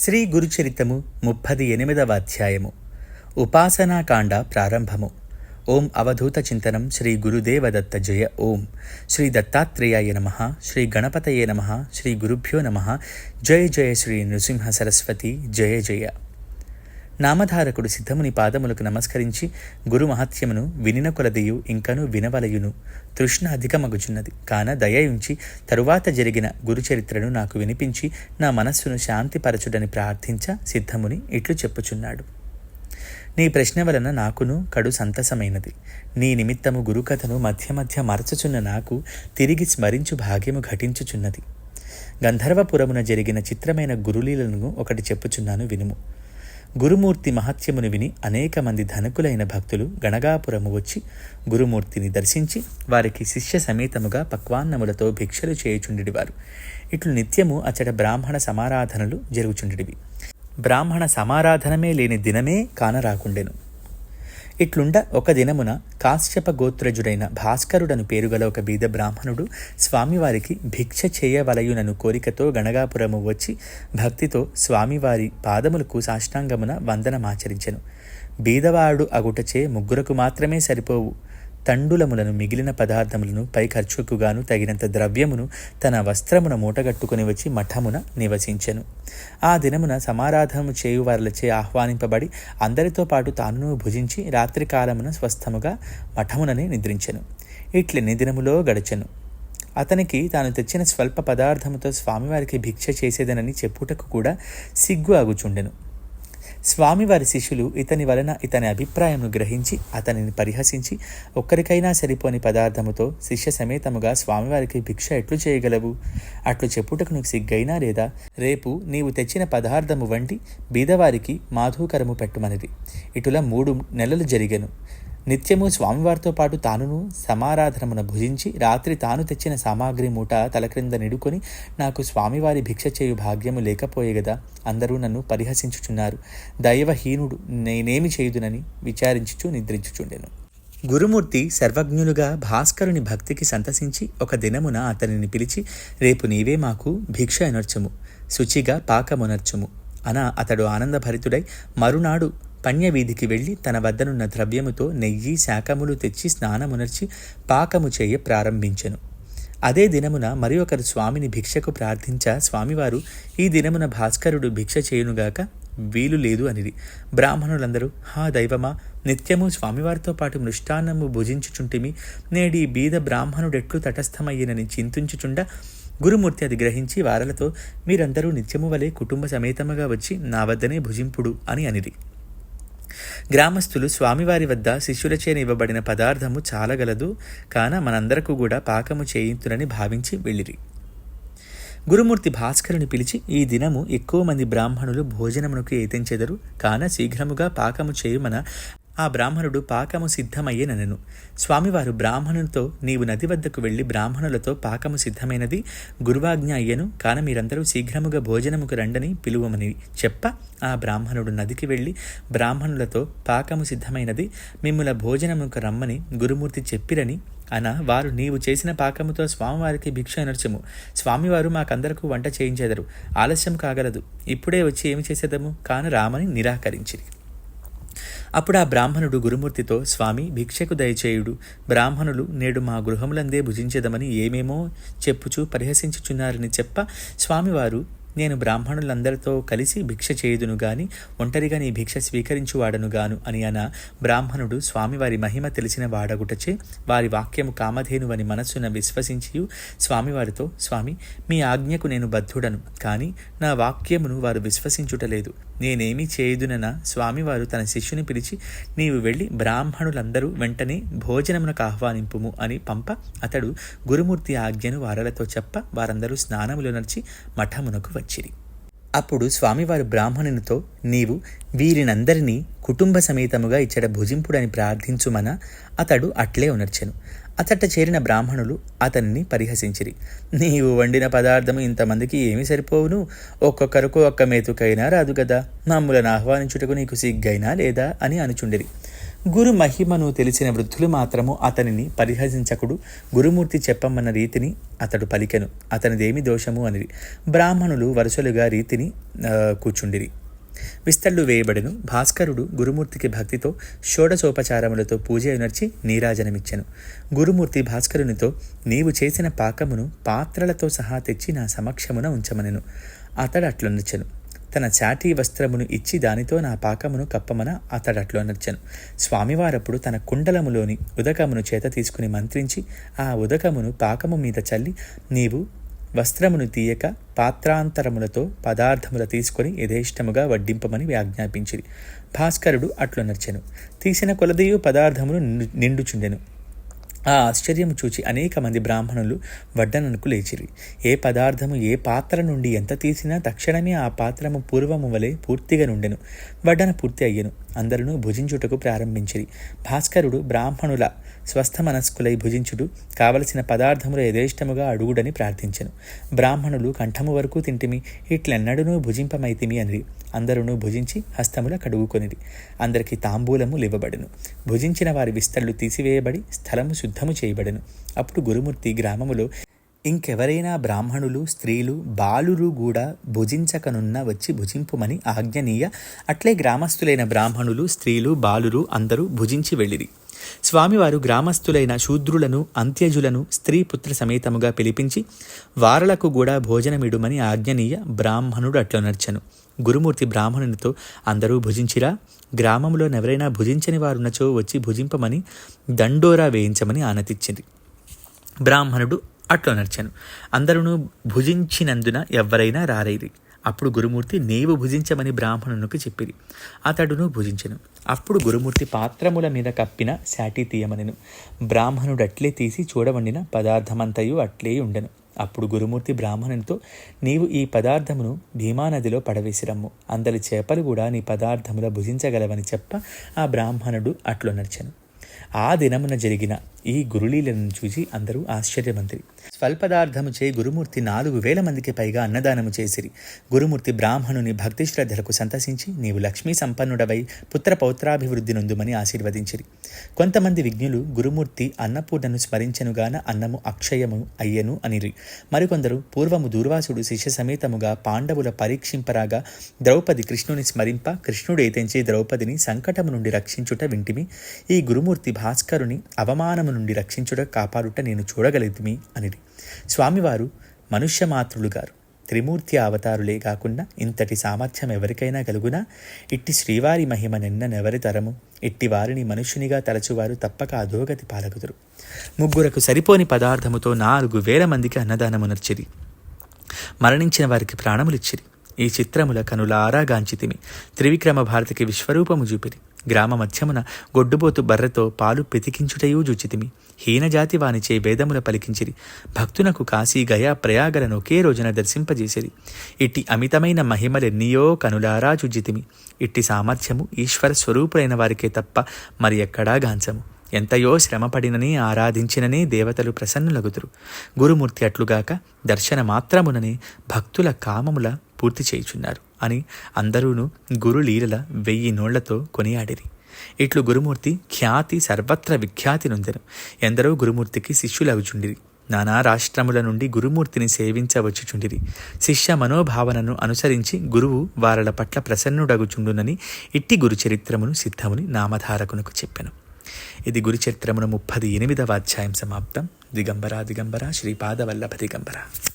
శ్రీ గురుచరితము ముప్పది ఎనిమిదవ అధ్యాయము. ఉపాసనాకాండ ప్రారంభము. ఓం అవధూత చింతనం శ్రీ గురుదేవదత్త జయ. ఓం శ్రీ దత్తాత్రేయాయ నమ శ్రీ గణపతయే నమ శ్రీ గురుభ్యో నమ. జయ జయ శ్రీ నృసింహ సరస్వతి జయ జయ. నామధారకుడు సిద్ధముని పాదములకు నమస్కరించి గురు మహత్యమును వినిన కొలదియు ఇంకను వినవలయును. తృష్ణ అధికమగుచున్నది. కాన దయయుంచి తరువాత జరిగిన గురుచరిత్రను నాకు వినిపించి నా మనస్సును శాంతిపరచుడని ప్రార్థించ సిద్ధముని ఇట్లు చెప్పుచున్నాడు. నీ ప్రశ్న వలన నాకును కడు సంతసమైనది. నీ నిమిత్తము గురుకథను మధ్య మధ్య మరచుచున్న నాకు తిరిగి స్మరించు భాగ్యము ఘటించుచున్నది. గంధర్వపురమున జరిగిన చిత్రమైన గురులీలను ఒకటి చెప్పుచున్నాను వినుము. గురుమూర్తి మహత్యమును విని అనేక మంది ధనకులైన భక్తులు గణగాపురము వచ్చి గురుమూర్తిని దర్శించి వారికి శిష్య సమేతముగా పక్వాన్నములతో భిక్షలు చేయుచుండివారు ఇట్లు నిత్యము అచట బ్రాహ్మణ సమారాధనలు జరుగుచుండివి బ్రాహ్మణ సమారాధనమే లేని దినమే కానరాకుండెను. ఇట్లుండ ఒక దినమున కాశ్యప గోత్రజుడైన భాస్కరుడను పేరుగల ఒక బీద బ్రాహ్మణుడు స్వామివారికి భిక్ష చేయవలయునను కోరికతో గణగాపురము వచ్చి భక్తితో స్వామివారి పాదములకు సాష్టాంగమున వందనమాచరించెను. బీదవాడు అగుటచే ముగ్గురకు మాత్రమే సరిపోవు. తండులములను మిగిలిన పదార్థములను పై ఖర్చుకుగాను తగినంత ద్రవ్యమును తన వస్త్రమున మూటగట్టుకుని వచ్చి మఠమున నివసించెను. ఆ దినమున సమారాధము చేయు వారిలచే ఆహ్వానింపబడి అందరితో పాటు తాను భుజించి రాత్రికాలమున స్వస్థముగా మఠముననే నిద్రించెను. ఇట్లెన్ని దినములో గడిచెను. అతనికి తాను తెచ్చిన స్వల్ప పదార్థముతో స్వామివారికి భిక్ష చేసేదనని చెప్పుటకు కూడా సిగ్గు ఆగుచుండెను. స్వామివారి శిష్యులు ఇతని వలన ఇతని అభిప్రాయంను గ్రహించి అతనిని పరిహసించి ఒక్కరికైనా సరిపోని పదార్థముతో శిష్య సమేతముగా స్వామివారికి భిక్ష ఎట్లు చేయగలవు? అట్లు చెప్పుటకు నీకు సిగ్గైనా లేదా? రేపు నీవు తెచ్చిన పదార్థము వంటి బీదవారికి మాధుకరము పెట్టుమనిది. ఇటుల మూడు నెలలు జరిగెను. నిత్యము స్వామివారితో పాటు తానును సమారాధనమున భుజించి రాత్రి తాను తెచ్చిన సామాగ్రి మూట తలక్రింద నిడుకొని నాకు స్వామివారి భిక్ష చేయు భాగ్యము లేకపోయే గదా అందరూ నన్ను పరిహసించుచున్నారు. దైవహీనుడు నేనేమి చేయుదునని విచారించుచు నిద్రించుచుండెను. గురుమూర్తి సర్వజ్ఞులుగా భాస్కరుని భక్తికి సంతసించి ఒక దినమున అతనిని పిలిచి రేపు నీవే మాకు భిక్ష ఎనర్చము శుచిగా పాకమునర్చుము. అన అతడు ఆనందభరితుడై మరునాడు పణ్యవీధికి వెళ్ళి తన వద్దనున్న ద్రవ్యముతో నెయ్యి శాకములు తెచ్చి స్నానమునర్చి పాకము చేయ ప్రారంభించెను. అదే దినమున మరి ఒకరు స్వామిని భిక్షకు ప్రార్థించ స్వామివారు ఈ దినమున భాస్కరుడు భిక్ష చేయునుగాక వీలు లేదు అనిది బ్రాహ్మణులందరూ హా దైవమా నిత్యము స్వామివారితో పాటు మృష్టాన్నము భుజించుచుంటిమి. నేడి బీద బ్రాహ్మణుడెట్లు తటస్థమయ్యనని చింతించుచుండ గురుమూర్తి అది గ్రహించి వారలతో మీరందరూ నిత్యము వలె కుటుంబ సమేతముగా వచ్చి నా వద్దనే భుజింపుడు అని అనిది గ్రామస్తులు స్వామివారి వద్ద శిష్యులచే ఇవ్వబడిన పదార్థము చాలగలదు కాన మనందరకు కూడా పాకము చేయింతునని భావించి వెళ్ళిరి. గురుమూర్తి భాస్కరుని పిలిచి ఈ దినము ఎక్కువ మంది బ్రాహ్మణులు భోజనమునకు ఏతించెదరు కాన శీఘ్రముగా పాకము చేయుమన ఆ బ్రాహ్మణుడు పాకము సిద్ధమయ్యేనను స్వామివారు బ్రాహ్మణునితో నీవు నది వద్దకు వెళ్ళి బ్రాహ్మణులతో పాకము సిద్ధమైనది గురువాజ్ఞ అయ్యను. కాన మీరందరూ శీఘ్రముగా భోజనముకు రండని పిలువమని చెప్ప. ఆ బ్రాహ్మణుడు నదికి వెళ్ళి బ్రాహ్మణులతో పాకము సిద్ధమైనది మిమ్మల భోజనముకు రమ్మని గురుమూర్తి చెప్పిరని అన వారు నీవు చేసిన పాకముతో స్వామివారికి భిక్ష అనర్చము స్వామివారు మాకందరకు వంట చేయించేదరు. ఆలస్యం కాగలదు. ఇప్పుడే వచ్చి ఏమి చేసేదము? కాను రామని నిరాకరించిరి. అప్పుడు ఆ బ్రాహ్మణుడు గురుమూర్తితో స్వామి భిక్షకు దయచేయుడు. బ్రాహ్మణులు నేడు మా గృహములందే భుజించదమని ఏమేమో చెప్పుచూ పరిహసించుచున్నారని చెప్ప స్వామివారు నేను బ్రాహ్మణులందరితో కలిసి భిక్ష చేయుదును గాని ఒంటరిగా నీ భిక్ష స్వీకరించువాడను గాను అని అన బ్రాహ్మణుడు స్వామివారి మహిమ తెలిసిన వాడగుటచే వారి వాక్యము కామధేనువని మనస్సున విశ్వసించి స్వామివారితో స్వామి మీ ఆజ్ఞకు నేను బద్ధుడను కానీ నా వాక్యమును వారు విశ్వసించుటలేదు నేనేమి చేయుదునన? స్వామివారు తన శిష్యుని పిలిచి నీవు వెళ్ళి బ్రాహ్మణులందరూ వెంటనే భోజనమునకు ఆహ్వానింపుము అని పంప. అతడు గురుమూర్తి ఆజ్ఞను వారలతో చెప్ప. వారందరూ స్నానములు నడిచి మఠమునకు వచ్చిరి. అప్పుడు స్వామివారు బ్రాహ్మణునితో నీవు వీరినందరినీ కుటుంబ సమేతముగా ఇచ్చట భుజింపుడని ప్రార్థించుమన? అతడు అట్లే ఉనర్చెను. అతట చేరిన బ్రాహ్మణులు అతన్ని పరిహసించిరి. నీవు వండిన పదార్థం ఇంతమందికి ఏమి సరిపోవును? ఒక్కొక్కరుకు ఒక్క మేతుకైనా రాదు కదా మమ్ములను ఆహ్వానించుటకు నీకు సిగ్గైనా లేదా? అని అనుచుండిరి. గురు మహిమను తెలిసిన వృద్ధులు మాత్రము అతనిని పరిహసించకుడు. గురుమూర్తి చెప్పమన్న రీతిని అతడు పలికెను. అతనిదేమి దోషము అని బ్రాహ్మణులు వరుసలుగా రీతిని కూర్చుండిరి. విస్తళ్ళు వేయబడెను. భాస్కరుడు గురుమూర్తికి భక్తితో షోడశోపచారములతో పూజ ఉనర్చి నీరాజనమిచ్చెను. గురుమూర్తి భాస్కరునితో నీవు చేసిన పాకమును పాత్రలతో సహా తెచ్చి నా సమక్షమున ఉంచమనెను. అతడు అట్లొనర్చెను తన చాటీ వస్త్రమును ఇచ్చి దానితో నా పాకమును కప్పమన అతడట్లో నచ్చను స్వామివారప్పుడు తన కుండలములోని ఉదకమును చేత తీసుకుని మంత్రించి ఆ ఉదకమును పాకము మీద చల్లి నీవు వస్త్రమును తీయక పాత్రాంతరములతో పదార్థముల తీసుకొని యథేష్టముగా వడ్డింపమని ఆజ్ఞాపించిరి. భాస్కరుడు అట్లు నర్చెను తీసిన కొలదయు పదార్థములు నిండు- నిండుచుండెను. ఆ ఆశ్చర్యము చూచి అనేక మంది బ్రాహ్మణులు వడ్డనకు లేచిరి. ఏ పదార్థము ఏ పాత్ర నుండి ఎంత తీసినా తక్షణమే ఆ పాత్రము పూర్వము వలె పూర్తిగా నుండెను. వడ్డన పూర్తి అయ్యెను. అందరూ భుజించుటకు ప్రారంభించిరి. భాస్కరుడు బ్రాహ్మణుల స్వస్థ మనస్కులై భుజించుడు. కావలసిన పదార్థములు యథేష్టముగా అడుగుడని ప్రార్థించెను. బ్రాహ్మణులు కంఠము వరకు తింటిమి ఇట్లెన్నడూనూ భుజింపమైతిమి అని అందరూ భుజించి హస్తముల కడుగుకొనిది అందరికి తాంబూలము ఇవ్వబడును భుజించిన వారి విస్తళ్ళు తీసివేయబడి స్థలము శుద్ధము చేయబడును. అప్పుడు గురుమూర్తి గ్రామములో ఇంకెవరైనా బ్రాహ్మణులు స్త్రీలు బాలురు కూడా భుజించకనున్న వచ్చి భుజింపుమని ఆజ్ఞనీయ. అట్లే గ్రామస్తులైన బ్రాహ్మణులు స్త్రీలు బాలురు అందరూ భుజించి వెళ్ళిరి. స్వామివారు గ్రామస్థులైన శూద్రులను అంత్యజులను స్త్రీ పుత్ర సమేతముగా పిలిపించి వారలకు కూడా భోజనమిడుమని ఆజ్ఞనీయ బ్రాహ్మణుడు అట్లా నర్చను గురుమూర్తి బ్రాహ్మణునితో అందరూ భుజించిరా? గ్రామంలో ఎవరైనా భుజించని వారున్నచో వచ్చి భుజింపమని దండోరా వేయించమని ఆనతిచ్చింది. బ్రాహ్మణుడు అట్లా నర్చను అందరూ భుజించినందున ఎవరైనా రారైరి. అప్పుడు గురుమూర్తి నీవు భుజించమని బ్రాహ్మణునికి చెప్పిరి. అతడును భుజించెను. అప్పుడు గురుమూర్తి పాత్రముల మీద కప్పిన శాటి తీయమనెను. బ్రాహ్మణుడు అట్లే తీసి చూడవండిన పదార్థమంతయు అట్లే ఉండెను. అప్పుడు గురుమూర్తి బ్రాహ్మణునితో నీవు ఈ పదార్థమును భీమానదిలో పడవేసిరమ్ము. అందరి చేపలు కూడా నీ పదార్థముల భుజించగలవని చెప్ప ఆ బ్రాహ్మణుడు అట్లు నడిచెను. ఆ దినమున జరిగిన ఈ గురులీలను చూసి అందరూ ఆశ్చర్యమంతిరి స్వల్పదార్థము చే గురుమూర్తి నాలుగు వేల మందికి పైగా అన్నదానము చేసిరి. గురుమూర్తి బ్రాహ్మణుని భక్తి శ్రద్ధలకు సంతసించి నీవు లక్ష్మీ సంపన్నుడవై పుత్ర పౌత్రాభివృద్ధి నొందుమని ఆశీర్వదించిరి. కొంతమంది విజ్ఞులు గురుమూర్తి అన్నపూర్ణను స్మరించనుగాన అన్నము అక్షయము అయ్యను అనిరి. మరికొందరు పూర్వము దూర్వాసుడు శిష్య సమేతముగా పాండవుల పరీక్షింపరాగా ద్రౌపది కృష్ణుని స్మరింప కృష్ణుడు ఏతెంచి ద్రౌపదిని సంకటము నుండి రక్షించుట వింటిమి. ఈ గురుమూర్తి భాస్కరుని అవమానము నుండి రక్షించుట కాపాడుట నేను చూడగలిగితిమి అనిది స్వామివారు మనుష్యమాతృలు గారు త్రిమూర్తి అవతారులే కాకుండా ఇంతటి సామర్థ్యం ఎవరికైనా కలుగునా? ఇట్టి శ్రీవారి మహిమ నిన్ననెవరి తరము. ఇట్టి వారిని మనుషునిగా తలచువారు తప్పక అధోగతి పాలగుదురు. ముగ్గురకు సరిపోని పదార్థముతో నాలుగు వేల మందికి అన్నదానము నర్చిరి మరణించిన వారికి ప్రాణములిచ్చిరి. ఈ చిత్రముల కనులారా గాంచితిమి. త్రివిక్రమ భారతికి విశ్వరూపము చూపిరి. గ్రామ మధ్యమున గొడ్డుబోతు బర్రెతో పాలు పెతికించుటయూ జూచితిమి. హీనజాతి వానిచే వేదముల పలికించిరి. భక్తునకు కాశీ గయా ప్రయాగలను ఒకే రోజున దర్శింపజేసిరి. ఇట్టి అమితమైన మహిమలెన్నియో కనులారా జుజితిమి ఇట్టి సామర్థ్యము ఈశ్వర స్వరూపులైన వారికే తప్ప మరి ఎక్కడా గాంచము. ఎంతయో శ్రమపడినని ఆరాధించినని దేవతలు ప్రసన్నులగుతురు గురుమూర్తి అట్లుగాక దర్శన మాత్రముననే భక్తుల కామముల పూర్తి చేయుచున్నారు. అని అందరూను గురులీలల వెయ్యి నోళ్ళతో కొనియాడిరి. ఇట్లు గురుమూర్తి ఖ్యాతి సర్వత్ర విఖ్యాతి నొందెను. ఎందరో గురుమూర్తికి శిష్యులగుచుండిరి. నానా రాష్ట్రముల నుండి గురుమూర్తిని సేవించవచ్చుచుండిరి. శిష్య మనోభావనను అనుసరించి గురువు వారల పట్ల ప్రసన్నుడగుచుండునని ఇట్టి గురుచరిత్రమును సిద్ధముని నామధారకునకు చెప్పెను. ఇది గురుచరిత్రమును ముప్పది ఎనిమిదవ అధ్యాయం సమాప్తం. దిగంబర దిగంబర శ్రీపాదవల్లభ దిగంబర.